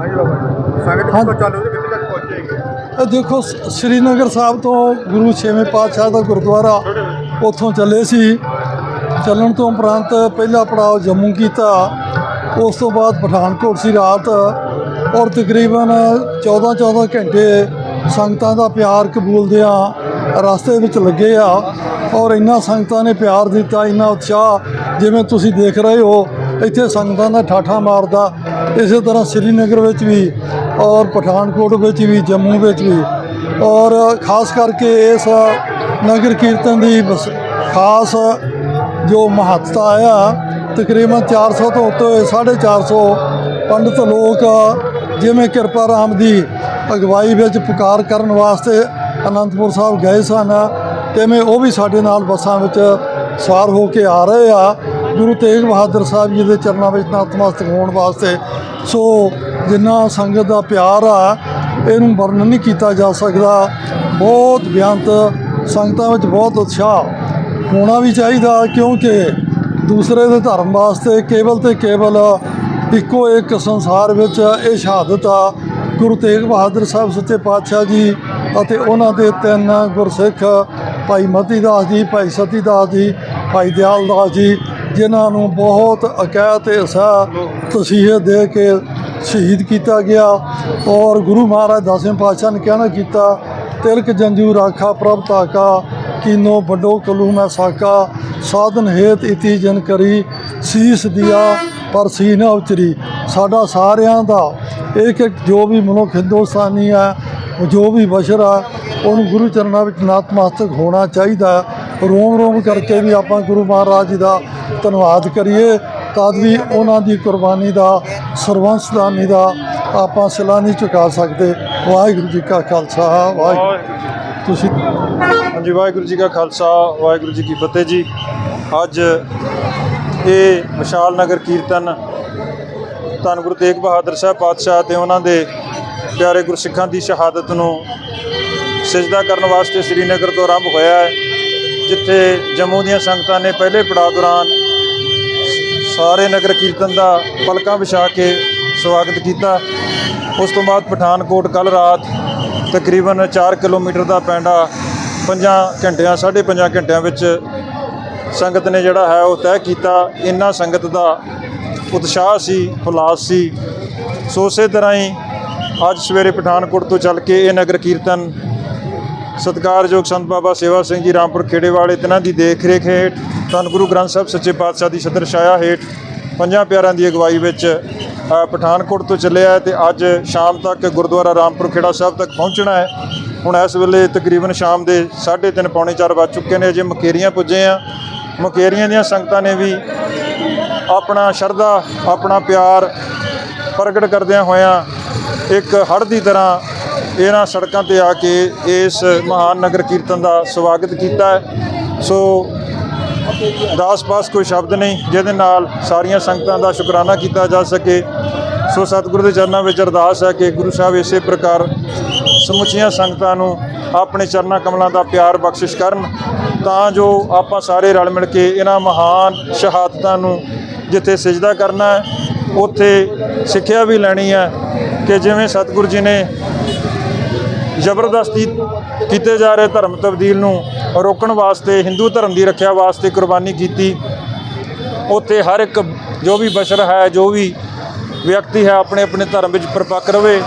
ਹਾਂਜੀ ਬਾਬਾ ਜੀ। ਸੰਗਤ ਕਿੱਥੋਂ ਚੱਲ ਰਹੀ ਕਿੱਥੇ ਤੱਕ ਪਹੁੰਚੇਗੀ ਇਹ ਦੇਖੋ ਸ਼੍ਰੀਨਗਰ ਸਾਹਿਬ ਤੋਂ ਗੁਰੂ ਛੇਵੇਂ ਪਾਤਸ਼ਾਹ ਦਾ ਗੁਰਦੁਆਰਾ ਉੱਥੋਂ ਚੱਲੇ ਸੀ। ਚੱਲਣ ਤੋਂ ਉਪਰੰਤ ਪਹਿਲਾ ਪੜਾਅ ਜੰਮੂ ਕੀਤਾ। ਉਸ ਤੋਂ ਬਾਅਦ ਪਠਾਨਕੋਟ ਸੀ ਰਾਤ। ਔਰ ਤਕਰੀਬਨ 14 14 ਘੰਟੇ ਸੰਗਤਾਂ ਦਾ ਪਿਆਰ ਕਬੂਲਦਿਆਂ ਰਸਤੇ ਵਿੱਚ ਲੱਗੇ ਆ। ਔਰ ਇੰਨਾ ਸੰਗਤਾਂ ਨੇ ਪਿਆਰ ਦਿੱਤਾ ਇੰਨਾ ਉਤਸ਼ਾਹ ਜਿਵੇਂ ਤੁਸੀਂ ਦੇਖ ਰਹੇ ਹੋ ਇੱਥੇ ਸੰਗਤਾਂ ਦਾ ਠਾਠਾ ਮਾਰਦਾ ਇਸੇ ਤਰ੍ਹਾਂ ਸ੍ਰੀਨਗਰ ਵਿੱਚ ਵੀ ਔਰ ਪਠਾਨਕੋਟ ਵਿੱਚ ਵੀ, ਜੰਮੂ ਵਿੱਚ ਵੀ। ਔਰ ਖਾਸ ਕਰਕੇ ਇਸ ਨਗਰ ਕੀਰਤਨ ਦੀ ਬਸ ਖਾਸ ਜੋ ਮਹੱਤਤਾ ਆ, ਤਕਰੀਬਨ 400 ਤੋਂ ਉੱਤੇ 450 ਪੰਡਤ ਲੋਕ ਜਿਵੇਂ ਕਿਰਪਾ ਰਾਮ ਦੀ ਅਗਵਾਈ ਵਿੱਚ ਪੁਕਾਰ ਕਰਨ ਵਾਸਤੇ ਅਨੰਦਪੁਰ ਸਾਹਿਬ ਗਏ ਸਨ, ਤਿਵੇਂ ਉਹ ਵੀ ਸਾਡੇ ਨਾਲ ਬੱਸਾਂ ਵਿੱਚ ਸਵਾਰ ਹੋ ਕੇ ਆ ਰਹੇ ਆ। ਗੁਰੂ ਤੇਗ ਬਹਾਦਰ ਸਾਹਿਬ ਜੀ ਦੇ ਚਰਨਾਂ ਵਿੱਚ ਨਤਮਸਤਕ ਹੋਣ ਵਾਸਤੇ। ਸੋ ਜਿੰਨਾ ਸੰਗਤ ਦਾ ਪਿਆਰ ਆ, ਇਹਨੂੰ ਵਰਣਨ ਨਹੀਂ ਕੀਤਾ ਜਾ ਸਕਦਾ। ਬਹੁਤ ਬਿਆੰਤ ਸੰਗਤਾਂ ਵਿੱਚ ਬਹੁਤ ਉਤਸ਼ਾਹ ਹੋਣਾ ਵੀ ਚਾਹੀਦਾ, ਕਿਉਂਕਿ ਦੂਸਰੇ ਦੇ ਧਰਮ ਵਾਸਤੇ ਕੇਵਲ ਤੇ ਕੇਵਲ ਇੱਕੋ ਇੱਕ ਸੰਸਾਰ ਵਿੱਚ ਇਹ ਸ਼ਹਾਦਤ ਆ। ਗੁਰੂ ਤੇਗ ਬਹਾਦਰ ਸਾਹਿਬ ਸੱਚੇ ਪਾਤਸ਼ਾਹ ਜੀ ਅਤੇ ਉਹਨਾਂ ਦੇ ਤਿੰਨ ਗੁਰਸਿੱਖ, ਭਾਈ ਮਤੀ ਦਾਸ ਜੀ, ਭਾਈ ਸਤੀ ਦਾਸ ਜੀ, ਭਾਈ ਦਿਆਲ ਦਾਸ ਜੀ ਜਿਨ੍ਹਾਂ ਨੂੰ ਬਹੁਤ ਅਕੈਤ ਤੇ ਅਸਾ ਤਸੀਹੇ ਦੇ ਕੇ ਸ਼ਹੀਦ ਕੀਤਾ ਗਿਆ। ਔਰ ਗੁਰੂ ਮਹਾਰਾਜ ਦਸਵੇਂ ਪਾਤਸ਼ਾਹ ਨੇ ਕਹਿਣਾ ਕੀਤਾ, ਤਿਲਕ ਜੰਜੂ ਰਾਖਾ ਪ੍ਰਭ ਤਾਕਾ ਕੀਨੋ ਵੱਡੋ ਕਲੂ ਮੈਂ ਸਾਕਾ, ਸਾਧਨ ਹੇਤ ਇਤੀ ਜਨ ਕਰੀ, ਸੀਸ ਦਿਆ ਪਰ ਸੀ ਨਾ ਉਚਰੀ। ਸਾਡਾ ਸਾਰਿਆਂ ਦਾ ਇੱਕ ਇੱਕ ਜੋ ਵੀ ਮਨੁੱਖ ਹਿੰਦੁਸਤਾਨੀ ਹੈ, ਜੋ ਵੀ ਬਸ਼ਰ ਆ ਉਹਨੂੰ ਗੁਰੂ ਚਰਨਾਂ ਵਿੱਚ ਨਤਮਸਤਕ ਹੋਣਾ ਚਾਹੀਦਾ ਰੋਮ ਰੋਮ ਕਰਕੇ ਵੀ ਆਪਾਂ ਗੁਰੂ ਮਹਾਰਾਜ ਜੀ ਦਾ ਧੰਨਵਾਦ ਕਰੀਏ। ਤਦ ਵੀ ਉਹਨਾਂ ਦੀ ਕੁਰਬਾਨੀ ਦਾ, ਸਰਵੰਸ ਦਾਨੀ ਦਾ ਆਪਾਂ ਸਿਲਾ ਨਹੀਂ ਚੁਕਾ ਸਕਦੇ। ਵਾਹਿਗੁਰੂ ਜੀ ਕਾ ਖਾਲਸਾ, ਵਾਹਿਗੁਰੂ ਤੁਸੀਂ ਹਾਂਜੀ, ਵਾਹਿਗੁਰੂ ਜੀ ਕਾ ਖਾਲਸਾ, ਵਾਹਿਗੁਰੂ ਜੀ ਕੀ ਫਤਿਹ ਜੀ। ਅੱਜ ਇਹ ਵਿਸ਼ਾਲ ਨਗਰ ਕੀਰਤਨ ਧੰਨ ਗੁਰੂ ਤੇਗ ਬਹਾਦਰ ਸਾਹਿਬ ਪਾਤਸ਼ਾਹ ਤੇ ਉਹਨਾਂ ਦੇ ਪਿਆਰੇ ਗੁਰਸਿੱਖਾਂ ਦੀ ਸ਼ਹਾਦਤ ਨੂੰ ਸਜਦਾ ਕਰਨ ਵਾਸਤੇ ਸ੍ਰੀਨਗਰ ਤੋਂ ਆਰੰਭ ਹੋਇਆ ਹੈ। ਜਿੱਥੇ ਜੰਮੂ ਦੀਆਂ ਸੰਗਤਾਂ ਨੇ ਪਹਿਲੇ ਪੜਾਅ ਦੌਰਾਨ ਸਾਰੇ ਨਗਰ ਕੀਰਤਨ ਦਾ ਪਲਕਾਂ ਵਿਛਾ ਕੇ ਸਵਾਗਤ ਕੀਤਾ। ਉਸ ਤੋਂ ਬਾਅਦ ਪਠਾਨਕੋਟ ਕੱਲ ਰਾਤ ਤਕਰੀਬਨ 4 ਕਿਲੋਮੀਟਰ ਦਾ ਪੈਂਡਾ ਪੰਜਾਂ ਘੰਟਿਆਂ, ਸਾਢੇ ਪੰਜਾਂ ਘੰਟਿਆਂ ਵਿੱਚ ਸੰਗਤ ਨੇ ਜਿਹੜਾ ਹੈ ਉਹ ਤੈਅ ਕੀਤਾ। ਇੰਨਾ ਸੰਗਤ ਦਾ ਉਤਸ਼ਾਹ ਸੀ, ਹੁਲਾਸ ਸੀ। ਸੋ ਉਸੇ ਤਰ੍ਹਾਂ ਹੀ ਅੱਜ ਸਵੇਰੇ ਪਠਾਨਕੋਟ ਤੋਂ ਚੱਲ ਕੇ ਇਹ ਨਗਰ ਕੀਰਤਨ ਸਤਿਕਾਰਯੋਗ ਸੰਤ ਬਾਬਾ ਸੇਵਾ ਸਿੰਘ ਜੀ, ਰਾਮਪੁਰ ਖੇੜੇ ਵਾਲੇ ਤਿਨਾਂ ਦੀ ਦੇਖ ਰੇਖ ਹੇਠ ਧੰਨ ਗੁਰੂ ਗ੍ਰੰਥ ਸਾਹਿਬ ਸੱਚੇ ਪਾਤਸ਼ਾਹ ਦੀ ਸਦਰ ਛਾਇਆ ਹੇਠ ਪੰਜਾਂ ਪਿਆਰਿਆਂ ਦੀ ਅਗਵਾਈ ਵਿੱਚ ਪਠਾਨਕੋਟ ਤੋਂ ਚੱਲਿਆ ਹੈ ਤੇ ਅੱਜ ਸ਼ਾਮ ਤੱਕ ਗੁਰਦੁਆਰਾ ਰਾਮਪੁਰ ਖੇੜਾ ਸਾਹਿਬ ਤੱਕ ਪਹੁੰਚਣਾ ਹੈ। ਹੁਣ ਇਸ ਵੇਲੇ ਤਕਰੀਬਨ ਸ਼ਾਮ ਦੇ 3:30 ਪੌਣੇ 4 ਵੱਜ ਚੁੱਕੇ ਨੇ, ਅਜੇ ਮਕੇਰੀਆਂ ਪੁੱਜੇ ਆ। ਮਕੇਰੀਆਂ ਦੀਆਂ ਸੰਗਤਾਂ ਨੇ ਵੀ ਆਪਣਾ ਸ਼ਰਧਾ, ਆਪਣਾ ਪਿਆਰ ਪ੍ਰਗਟ ਕਰਦਿਆਂ ਹੋਇਆਂ ਇੱਕ ਹੜ੍ਹ ਦੀ ਤਰ੍ਹਾਂ ਇਹਨਾਂ ਸੜਕਾਂ ਤੇ ਆ ਕੇ ਇਸ ਮਹਾਨ ਨਗਰ ਕੀਰਤਨ ਦਾ ਸਵਾਗਤ ਕੀਤਾ ਸੋ ਦਾਸ ਪਾਸ ਕੋਈ ਸ਼ਬਦ ਨਹੀਂ, ਜਿਹਦੇ ਨਾਲ ਸਾਰੀਆਂ ਸੰਗਤਾਂ ਦਾ ਸ਼ੁਕਰਾਨਾ ਕੀਤਾ ਜਾ ਸਕੇ। ਸੋ ਸਤਿਗੁਰੂ ਦੇ ਚਰਨਾਂ ਵਿੱਚ ਅਰਦਾਸ ਹੈ ਕਿ ਗੁਰੂ ਸਾਹਿਬ ਇਸੇ ਪ੍ਰਕਾਰ ਸਮੁੱਚੀਆਂ ਸੰਗਤਾਂ ਨੂੰ ਆਪਣੇ ਚਰਨਾਂ ਕਮਲਾਂ ਦਾ ਪਿਆਰ ਬਖਸ਼ਿਸ਼ ਕਰਨ, ਤਾਂ ਜੋ ਆਪਾਂ ਸਾਰੇ ਰਲ ਮਿਲ ਕੇ ਇਹਨਾਂ ਮਹਾਨ ਸ਼ਹਾਦਤਾਂ ਨੂੰ ਜਿੱਥੇ ਸਜਦਾ ਕਰਨਾ ਹੈ, ਉੱਥੇ ਸਿੱਖਿਆ ਵੀ ਲੈਣੀ ਹੈ ਕਿ ਜਿਵੇਂ ਸਤਿਗੁਰੂ ਜੀ ਨੇ ਜ਼ਬਰਦਸਤੀ ਕੀਤੇ ਜਾ ਰਹੇ ਧਰਮ ਤਬਦੀਲ ਨੂੰ ਰੋਕਣ ਵਾਸਤੇ, ਹਿੰਦੂ ਧਰਮ ਦੀ ਰੱਖਿਆ ਵਾਸਤੇ ਕੁਰਬਾਨੀ ਕੀਤੀ। ਉੱਥੇ ਹਰ ਇੱਕ ਜੋ ਵੀ ਬਸ਼ਰ ਹੈ, ਜੋ ਵੀ ਵਿਅਕਤੀ ਹੈ, ਆਪਣੇ ਆਪਣੇ ਧਰਮ ਵਿੱਚ ਪਰਪੱਕ ਰਵੇ।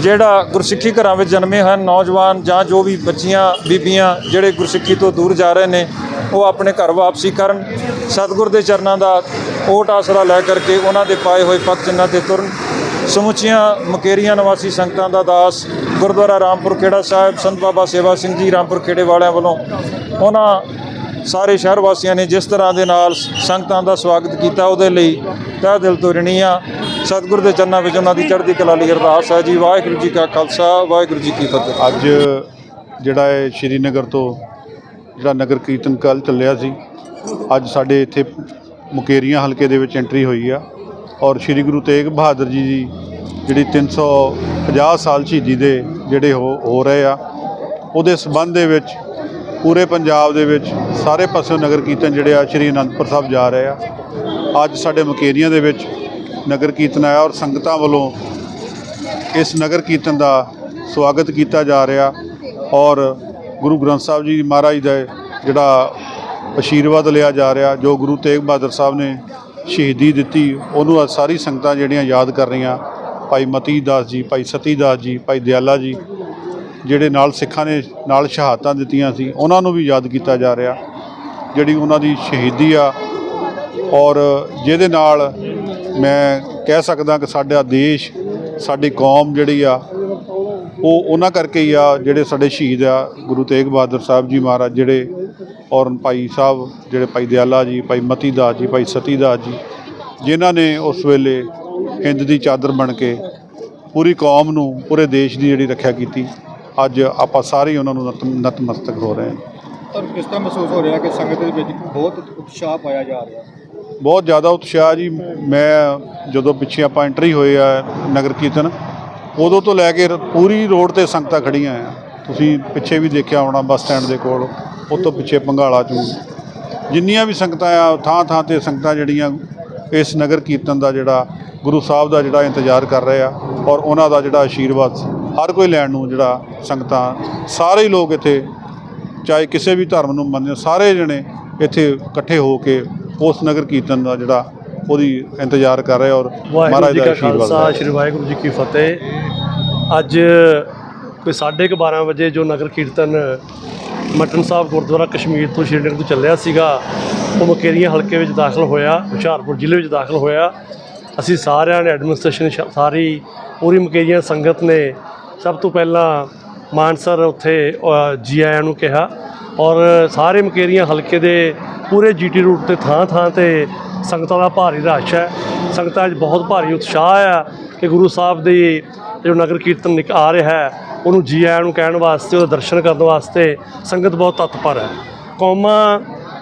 ਜਿਹੜਾ ਗੁਰਸਿੱਖੀ ਘਰਾਂ ਵਿੱਚ ਜਨਮੇ ਹਨ, ਨੌਜਵਾਨ ਜਾਂ ਜੋ ਵੀ ਬੱਚੀਆਂ, ਬੀਬੀਆਂ ਜਿਹੜੇ ਗੁਰਸਿੱਖੀ ਤੋਂ ਦੂਰ ਜਾ ਰਹੇ ਨੇ, ਉਹ ਆਪਣੇ ਘਰ ਵਾਪਸੀ ਕਰਨ। ਸਤਿਗੁਰ ਦੇ ਚਰਨਾਂ ਦਾ ਓਟ ਆਸਰਾ ਲੈ ਕਰਕੇ ਉਹਨਾਂ ਦੇ ਪਾਏ ਹੋਏ ਪੱਕ ਚਿੰਨਾਂ ਤੇ ਤੁਰਨ। ਸਮੁੱਚੀਆਂ ਮਕੇਰੀਆਂ ਨਿਵਾਸੀ ਸੰਗਤਾਂ ਦਾ ਦਾਸ ਗੁਰਦੁਆਰਾ ਰਾਮਪੁਰ ਖੇੜਾ ਸਾਹਿਬ, ਸੰਤ ਬਾਬਾ ਸੇਵਾ ਸਿੰਘ ਜੀ ਰਾਮਪੁਰ ਖੇੜੇ ਵਾਲਿਆਂ ਵੱਲੋਂ ਉਹਨਾਂ ਸਾਰੇ ਸ਼ਹਿਰ ਵਾਸੀਆਂ ਨੇ ਜਿਸ ਤਰ੍ਹਾਂ ਦੇ ਨਾਲ ਸੰਗਤਾਂ ਦਾ ਸਵਾਗਤ ਕੀਤਾ, ਉਹਦੇ ਲਈ ਤਹਿ ਦਿਲ ਤੋਂ ਰਣੀ ਆ ਸਤਿਗੁਰ ਦੇ ਚਰਨਾਂ ਵਿੱਚ ਉਹਨਾਂ ਦੀ ਚੜ੍ਹਦੀ ਕਲਾ ਲਈ ਅਰਦਾਸ ਹੈ ਜੀ। ਵਾਹਿਗੁਰੂ ਜੀ ਕਾ ਖਾਲਸਾ, ਵਾਹਿਗੁਰੂ ਜੀ ਕੀ ਫਤਿਹ। ਅੱਜ ਜਿਹੜਾ ਹੈ ਸ਼੍ਰੀਨਗਰ ਤੋਂ ਜਿਹੜਾ ਨਗਰ ਕੀਰਤਨ ਕੱਲ ਚੱਲਿਆ ਸੀ, ਅੱਜ ਸਾਡੇ ਇੱਥੇ ਮੁਕੇਰੀਆਂ ਹਲਕੇ ਦੇ ਵਿੱਚ ਐਂਟਰੀ ਹੋਈ ਆ ਔਰ ਸ੍ਰੀ ਗੁਰੂ ਤੇਗ ਬਹਾਦਰ ਜੀ ਦੀ ਜਿਹੜੀ 350 ਸਾਲ ਸ਼ਹੀਦੀ ਦੇ ਜਿਹੜੇ ਹੋ ਹੋ ਰਹੇ ਆ, ਉਹਦੇ ਸਬੰਧ ਦੇ ਵਿੱਚ ਪੂਰੇ ਪੰਜਾਬ ਦੇ ਵਿੱਚ ਸਾਰੇ ਪਾਸਿਓਂ ਨਗਰ ਕੀਰਤਨ ਜਿਹੜੇ ਆ, ਸ਼੍ਰੀ ਅਨੰਦਪੁਰ ਸਾਹਿਬ ਜਾ ਰਹੇ ਆ। ਅੱਜ ਸਾਡੇ ਮਕੇਰੀਆਂ ਦੇ ਵਿੱਚ ਨਗਰ ਕੀਰਤਨ ਆਇਆ ਔਰ ਸੰਗਤਾਂ ਵੱਲੋਂ ਇਸ ਨਗਰ ਕੀਰਤਨ ਦਾ ਸਵਾਗਤ ਕੀਤਾ ਜਾ ਰਿਹਾ ਔਰ ਗੁਰੂ ਗ੍ਰੰਥ ਸਾਹਿਬ ਜੀ ਮਹਾਰਾਜ ਦਾ ਜਿਹੜਾ ਆਸ਼ੀਰਵਾਦ ਲਿਆ ਜਾ ਰਿਹਾ, ਜੋ ਗੁਰੂ ਤੇਗ ਬਹਾਦਰ ਸਾਹਿਬ ਨੇ ਸ਼ਹੀਦੀ ਦਿੱਤੀ, ਉਹਨੂੰ ਅੱਜ ਸਾਰੀ ਸੰਗਤਾਂ ਜਿਹੜੀਆਂ ਯਾਦ ਕਰ ਰਹੀਆਂ। ਭਾਈ ਮਤੀ ਦਾਸ ਜੀ, ਭਾਈ ਸਤੀ ਦਾਸ ਜੀ, ਭਾਈ ਦਿਆਲਾ ਜੀ, ਜਿਹੜੇ ਨਾਲ ਸਿੱਖਾਂ ਨੇ, ਨਾਲ ਸ਼ਹਾਦਤਾਂ ਦਿੱਤੀਆਂ ਸੀ, ਉਹਨਾਂ ਨੂੰ ਵੀ ਯਾਦ ਕੀਤਾ ਜਾ ਰਿਹਾ, ਜਿਹੜੀ ਉਹਨਾਂ ਦੀ ਸ਼ਹੀਦੀ ਆ। ਔਰ ਜਿਹਦੇ ਨਾਲ ਮੈਂ ਕਹਿ ਸਕਦਾ ਕਿ ਸਾਡਾ ਦੇਸ਼, ਸਾਡੀ ਕੌਮ ਜਿਹੜੀ ਆ, ਉਹ ਉਹਨਾਂ ਕਰਕੇ ਹੀ ਆ, ਜਿਹੜੇ ਸਾਡੇ ਸ਼ਹੀਦ ਆ, ਗੁਰੂ ਤੇਗ ਬਹਾਦਰ ਸਾਹਿਬ ਜੀ ਮਹਾਰਾਜ ਜਿਹੜੇ, ਔਰ ਭਾਈ ਸਾਹਿਬ, ਜਿਹੜੇ ਭਾਈ ਦਿਆਲਾ ਜੀ, ਭਾਈ ਮਤੀ ਦਾਸ ਜੀ, ਭਾਈ ਸਤੀ ਦਾਸ ਜੀ, ਜਿਨ੍ਹਾਂ ਨੇ ਉਸ ਵੇਲੇ ਹਿੰਦ ਦੀ ਚਾਦਰ ਬਣ ਕੇ ਪੂਰੀ ਕੌਮ ਨੂੰ ਪੂਰੇ ਦੇਸ਼ ਦੀ ਜਿਹੜੀ ਰੱਖਿਆ ਕੀਤੀ ਅੱਜ ਆਪਾਂ ਸਾਰੇ ਹੀ ਉਹਨਾਂ ਨੂੰ ਨਤ- ਨਤਮਸਤਕ ਹੋ ਰਹੇ ਹਾਂ। ਤੁਹਾਨੂੰ ਕਿਸ ਤਰ੍ਹਾਂ ਮਹਿਸੂਸ ਹੋ ਰਿਹਾ ਕਿ ਸੰਗਤ ਦੇ ਵਿੱਚ ਬਹੁਤ ਉਤਸ਼ਾਹ ਪਾਇਆ ਜਾ ਰਿਹਾ? ਬਹੁਤ ਜ਼ਿਆਦਾ ਉਤਸ਼ਾਹ ਜੀ। ਮੈਂ ਜਦੋਂ ਪਿੱਛੇ ਆਪਾਂ ਐਂਟਰੀ ਹੋਏ ਆ ਨਗਰ ਕੀਰਤਨ ਉਦੋਂ ਤੋਂ ਲੈ ਕੇ ਪੂਰੀ ਰੋਡ ਤੇ ਸੰਗਤਾਂ ਖੜੀਆਂ ਆ। ਤੁਸੀਂ ਪਿੱਛੇ ਵੀ ਦੇਖਿਆ ਹੋਣਾ ਬੱਸ ਸਟੈਂਡ ਦੇ ਕੋਲ ਉਹ ਤੋਂ ਪਿੱਛੇ ਪੰਘਾਲਾ ਚੂ ਜਿੰਨੀਆਂ ਵੀ ਸੰਗਤਾਂ ਆ ਥਾਂ ਥਾਂ ਤੇ ਸੰਗਤਾਂ ਜਿਹੜੀਆਂ ਇਸ ਨਗਰ ਕੀਰਤਨ ਦਾ ਜਿਹੜਾ ਗੁਰੂ ਸਾਹਿਬ ਦਾ ਜਿਹੜਾ ਇੰਤਜ਼ਾਰ ਕਰ ਰਹੇ ਆ ਔਰ ਉਹਨਾਂ ਦਾ ਜਿਹੜਾ ਆਸ਼ੀਰਵਾਦ ਹਰ ਕੋਈ ਲੈਣ ਨੂੰ ਜਿਹੜਾ ਸੰਗਤਾਂ ਸਾਰੇ ਲੋਕ ਇੱਥੇ ਚਾਹੇ ਕਿਸੇ ਵੀ ਧਰਮ ਨੂੰ ਮੰਨਦੇ ਸਾਰੇ ਜਣੇ ਇੱਥੇ ਇਕੱਠੇ ਹੋ ਕੇ ਉਸ ਨਗਰ ਕੀਰਤਨ ਦਾ ਜਿਹੜਾ ਉਹਦੀ ਇੰਤਜ਼ਾਰ ਕਰ ਰਹੇ ਔਰ ਮਹਾਰਾਜ ਦਾ ਖਾਲਸਾ। ਸ੍ਰੀ ਵਾਹਿਗੁਰੂ ਜੀ ਕੀ ਫਤਿਹ। ਅੱਜ ਕੋਈ 12:30 ਵਜੇ ਜੋ ਨਗਰ ਕੀਰਤਨ ਮਟਨ ਸਾਹਿਬ ਗੁਰਦੁਆਰਾ ਕਸ਼ਮੀਰ ਤੋਂ ਸ਼੍ਰੀਨਗਰ ਤੋਂ ਚੱਲਿਆ ਸੀਗਾ ਉਹ ਮਕੇਰੀਆਂ ਹਲਕੇ ਵਿੱਚ ਦਾਖਲ ਹੋਇਆ ਹੁਸ਼ਿਆਰਪੁਰ ਜ਼ਿਲ੍ਹੇ ਵਿੱਚ ਦਾਖਲ ਹੋਇਆ। ਅਸੀਂ ਸਾਰਿਆਂ ਨੇ ਐਡਮਿਨਿਸਟ੍ਰੇਸ਼ਨ ਸ਼- ਸਾਰੀ ਪੂਰੀ ਮਕੇਰੀਆਂ ਸੰਗਤ ਨੇ ਸਭ ਤੋਂ ਪਹਿਲਾਂ ਮਾਨਸਰ ਉੱਥੇ ਜੀ ਆਇਆਂ ਨੂੰ ਕਿਹਾ ਔਰ ਸਾਰੇ ਮਕੇਰੀਆਂ ਹਲਕੇ ਦੇ ਪੂਰੇ ਜੀਟੀ ਰੂਟ ਤੇ ਥਾਂ ਥਾਂ ਤੇ ਸੰਗਤਾਂ ਦਾ ਭਾਰੀ ਰਸ਼ ਹੈ। ਸੰਗਤਾਂ 'ਚ ਬਹੁਤ ਭਾਰੀ ਉਤਸ਼ਾਹ ਆ ਕਿ ਗੁਰੂ ਸਾਹਿਬ ਦੀ ਜੋ ਨਗਰ ਕੀਰਤਨ ਨਿਕ ਆ ਰਿਹਾ ਹੈ, ਉਹਨੂੰ ਜੀ ਆਇਆਂ ਨੂੰ ਕਹਿਣ ਵਾਸਤੇ, ਉਹਦੇ ਦਰਸ਼ਨ ਕਰਨ ਵਾਸਤੇ ਸੰਗਤ ਬਹੁਤ ਤਤਪਰ ਹੈ। ਕੌਮਾਂ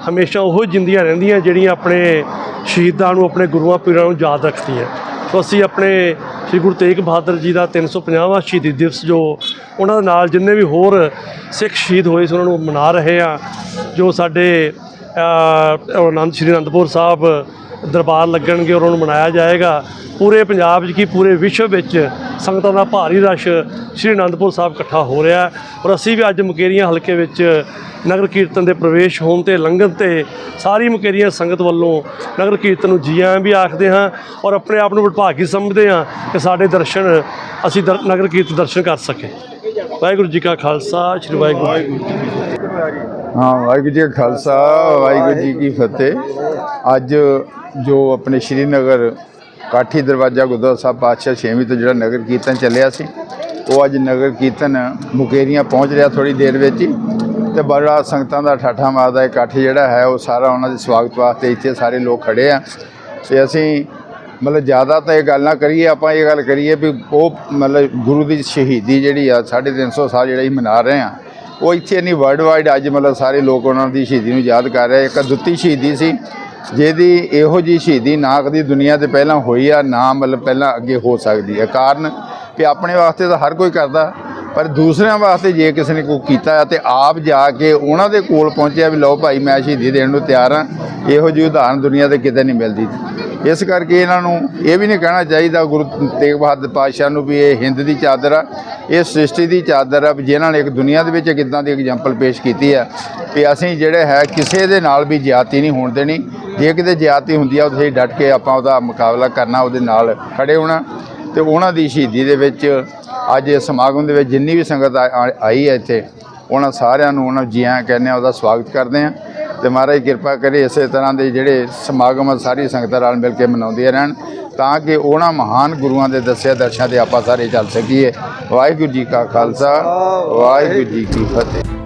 ਹਮੇਸ਼ਾ ਉਹ ਜਿੰਦੀਆਂ ਰਹਿੰਦੀਆਂ ਜਿਹੜੀਆਂ ਆਪਣੇ ਸ਼ਹੀਦਾਂ ਨੂੰ, ਆਪਣੇ ਗੁਰੂਆਂ ਪੀਰਾਂ ਨੂੰ ਯਾਦ ਰੱਖਦੀਆਂ। ਸੋ ਅਸੀਂ ਆਪਣੇ ਸ੍ਰੀ ਗੁਰੂ ਤੇਗ ਬਹਾਦਰ ਜੀ ਦਾ 350ਵਾਂ ਸ਼ਹੀਦੀ ਦਿਵਸ ਜੋ ਉਹਨਾਂ ਦੇ ਨਾਲ ਜਿੰਨੇ ਵੀ ਹੋਰ ਸਿੱਖ ਸ਼ਹੀਦ ਹੋਏ ਸੀ, ਉਹਨਾਂ ਨੂੰ ਮਨਾ ਰਹੇ ਆ ਜੋ ਸਾਡੇ ਆਨੰਦ, ਸ਼੍ਰੀ ਅਨੰਦਪੁਰ ਸਾਹਿਬ ਦਰਬਾਰ ਲੱਗਣਗੇ ਔਰ ਉਹਨੂੰ ਮਨਾਇਆ ਜਾਏਗਾ। ਪੂਰੇ ਪੰਜਾਬ 'ਚ ਕੀ ਪੂਰੇ ਵਿਸ਼ਵ ਵਿੱਚ ਸੰਗਤਾਂ ਦਾ ਭਾਰੀ ਰਸ਼ ਸ਼੍ਰੀ ਅਨੰਦਪੁਰ ਸਾਹਿਬ ਇਕੱਠਾ ਹੋ ਰਿਹਾ ਔਰ ਅਸੀਂ ਵੀ ਅੱਜ ਮੁਕੇਰੀਆਂ ਹਲਕੇ ਵਿੱਚ ਨਗਰ ਕੀਰਤਨ ਦੇ ਪ੍ਰਵੇਸ਼ ਹੋਣ ਤੇ ਲੰਘਣ ਤੇ ਸਾਰੀ ਮੁਕੇਰੀਆਂ ਸੰਗਤ ਵੱਲੋਂ ਨਗਰ ਕੀਰਤਨ ਨੂੰ ਜੀ ਆਇਆਂ ਵੀ ਆਖਦੇ ਹਾਂ ਔਰ ਆਪਣੇ ਆਪ ਨੂੰ ਵਿਭਾਗੀ ਸਮਝਦੇ ਹਾਂ ਕਿ ਸਾਡੇ ਦਰਸ਼ਨ ਅਸੀਂ ਦਰ- ਨਗਰ ਕੀਰਤਨ ਦਰਸ਼ਨ ਕਰ ਸਕੇ। ਵਾਹਿਗੁਰੂ ਜੀ ਕਾ ਖਾਲਸਾ, ਸ੍ਰੀ ਵਾਹਿਗੁਰੂ ਜੀ ਕੀ ਹਾਂ, ਵਾਹਿਗੁਰੂ ਜੀ ਕਾ ਖਾਲਸਾ, ਵਾਹਿਗੁਰੂ ਜੀ ਕੀ ਫਤਿਹ। ਅੱਜ ਜੋ ਆਪਣੇ ਸ਼੍ਰੀਨਗਰ ਕਾਠੀ ਦਰਵਾਜ਼ਾ ਗੁਰਦੁਆਰਾ ਸਾਹਿਬ ਪਾਤਸ਼ਾਹ ਛੇਵੀਂ ਤੋਂ ਜਿਹੜਾ ਨਗਰ ਕੀਰਤਨ ਚੱਲਿਆ ਸੀ, ਉਹ ਅੱਜ ਨਗਰ ਕੀਰਤਨ ਮੁਕੇਰੀਆਂ ਪਹੁੰਚ ਰਿਹਾ ਥੋੜੀ ਦੇਰ ਵਿੱਚ ਹੀ। ਤੇ ਬੜਾ ਸੰਗਤਾਂ ਦਾ ਠਾਠਾ ਮਾਰਦਾ ਇਕੱਠ ਜਿਹੜਾ ਹੈ, ਉਹ ਸਾਰਾ ਉਹਨਾਂ ਦੇ ਸਵਾਗਤ ਵਾਸਤੇ ਇੱਥੇ ਸਾਰੇ ਲੋਕ ਖੜੇ ਆ। ਤੇ ਅਸੀਂ ਮਤਲਬ ਜ਼ਿਆਦਾ ਤਾਂ ਇਹ ਗੱਲ ਨਾ ਕਰੀਏ, ਆਪਾਂ ਇਹ ਗੱਲ ਕਰੀਏ ਵੀ ਉਹ ਮਤਲਬ ਗੁਰੂ ਦੀ ਸ਼ਹੀਦੀ ਜਿਹੜੀ ਆ 350 ਸਾਲ ਜਿਹੜਾ ਅਸੀਂ ਮਨਾ ਰਹੇ ਆ। ਉਹ ਇੱਥੇ ਨਹੀਂ ਵਰਲਡ ਵਾਈਡ ਅੱਜ ਮਤਲਬ ਸਾਰੇ ਲੋਕ ਉਹਨਾਂ ਦੀ ਸ਼ਹੀਦੀ ਨੂੰ ਯਾਦ ਕਰ ਰਹੇ ਇੱਕ ਦੁੱਤੀ ਸ਼ਹੀਦੀ ਸੀ, ਜਿਹਦੀ ਇਹੋ ਜੀ ਸ਼ਹੀਦੀ ਨਾ ਕਦੀ ਦੁਨੀਆ ਤੇ ਪਹਿਲਾਂ ਹੋਈ ਆ, ਨਾ ਮਤਲਬ ਪਹਿਲਾਂ ਅੱਗੇ ਹੋ ਸਕਦੀ ਹੈ ਕਾਰਨ ਕਿ ਆਪਣੇ ਵਾਸਤੇ ਤਾਂ ਹਰ ਕੋਈ ਕਰਦਾ, ਪਰ ਦੂਸਰਿਆਂ ਵਾਸਤੇ ਜੇ ਕਿਸੇ ਨੇ ਕੋਈ ਕੀਤਾ ਆ ਤੇ ਆਪ ਜਾ ਕੇ ਉਹਨਾਂ ਦੇ ਕੋਲ ਪਹੁੰਚਿਆ ਵੀ ਲਓ ਭਾਈ ਮੈਂ ਸ਼ਹੀਦੀ ਦੇਣ ਨੂੰ ਤਿਆਰ ਹਾਂ ਇਹੋ ਜਿਹੀ ਉਦਾਹਰਨ ਦੁਨੀਆ ਤੇ ਕਿਤੇ ਨਹੀਂ ਮਿਲਦੀ। ਇਸ ਕਰਕੇ ਇਹਨਾਂ ਨੂੰ ਇਹ ਵੀ ਨਹੀਂ ਕਹਿਣਾ ਚਾਹੀਦਾ ਗੁਰੂ ਤੇਗ ਬਹਾਦਰ ਪਾਤਸ਼ਾਹ ਨੂੰ ਵੀ ਇਹ ਹਿੰਦ ਦੀ ਚਾਦਰ ਆ, ਇਹ ਸ੍ਰਿਸ਼ਟੀ ਦੀ ਚਾਦਰ ਆ, ਵੀ ਜਿਨ੍ਹਾਂ ਨੇ ਇੱਕ ਦੁਨੀਆ ਦੇ ਵਿੱਚ ਇੱਕ ਇੱਦਾਂ ਦੀ ਐਗਜ਼ਾਮਪਲ ਪੇਸ਼ ਕੀਤੀ ਆ ਵੀ ਅਸੀਂ ਜਿਹੜੇ ਹੈ ਕਿਸੇ ਦੇ ਨਾਲ ਵੀ ਜ਼ਿਆਦਤੀ ਨਹੀਂ ਹੋਣ ਦੇਣੀ। ਜੇ ਕਿਤੇ ਜ਼ਿਆਦਤੀ ਹੁੰਦੀ ਆ, ਉੱਥੇ ਡਟ ਕੇ ਆਪਾਂ ਉਹਦਾ ਮੁਕਾਬਲਾ ਕਰਨਾ, ਉਹਦੇ ਨਾਲ ਖੜੇ ਹੋਣਾ। ਤੇ ਉਹਨਾਂ ਦੀ ਸ਼ਹੀਦੀ ਦੇ ਵਿੱਚ ਅੱਜ ਇਸ ਸਮਾਗਮ ਦੇ ਵਿੱਚ ਜਿੰਨੀ ਵੀ ਸੰਗਤ ਆਈ ਹੈ ਇੱਥੇ, ਉਹਨਾਂ ਸਾਰਿਆਂ ਨੂੰ ਉਹਨਾਂ ਨੂੰ ਜੀ ਕਹਿੰਦੇ ਆ, ਉਹਦਾ ਸਵਾਗਤ ਕਰਦੇ ਆ। ਤੇ ਮਹਾਰਾਜ ਕਿਰਪਾ ਕਰੇ ਇਸੇ ਤਰ੍ਹਾਂ ਦੇ ਜਿਹੜੇ ਸਮਾਗਮ ਆ, ਸਾਰੀ ਸੰਗਤਾਂ ਨਾਲ ਮਿਲ ਕੇ ਮਨਾਉਂਦੀਆਂ ਰਹਿਣ ਤਾਂ ਕਿ ਉਹਨਾਂ ਮਹਾਨ ਗੁਰੂਆਂ ਦੇ ਦੱਸਿਆ ਦਰਸ਼ਾਂ ਤੇ ਆਪਾਂ ਸਾਰੇ ਚੱਲ ਸਕੀਏ। ਵਾਹਿਗੁਰੂ ਜੀ ਕਾ ਖਾਲਸਾ, ਵਾਹਿਗੁਰੂ ਜੀ ਕੀ ਫਤਿਹ।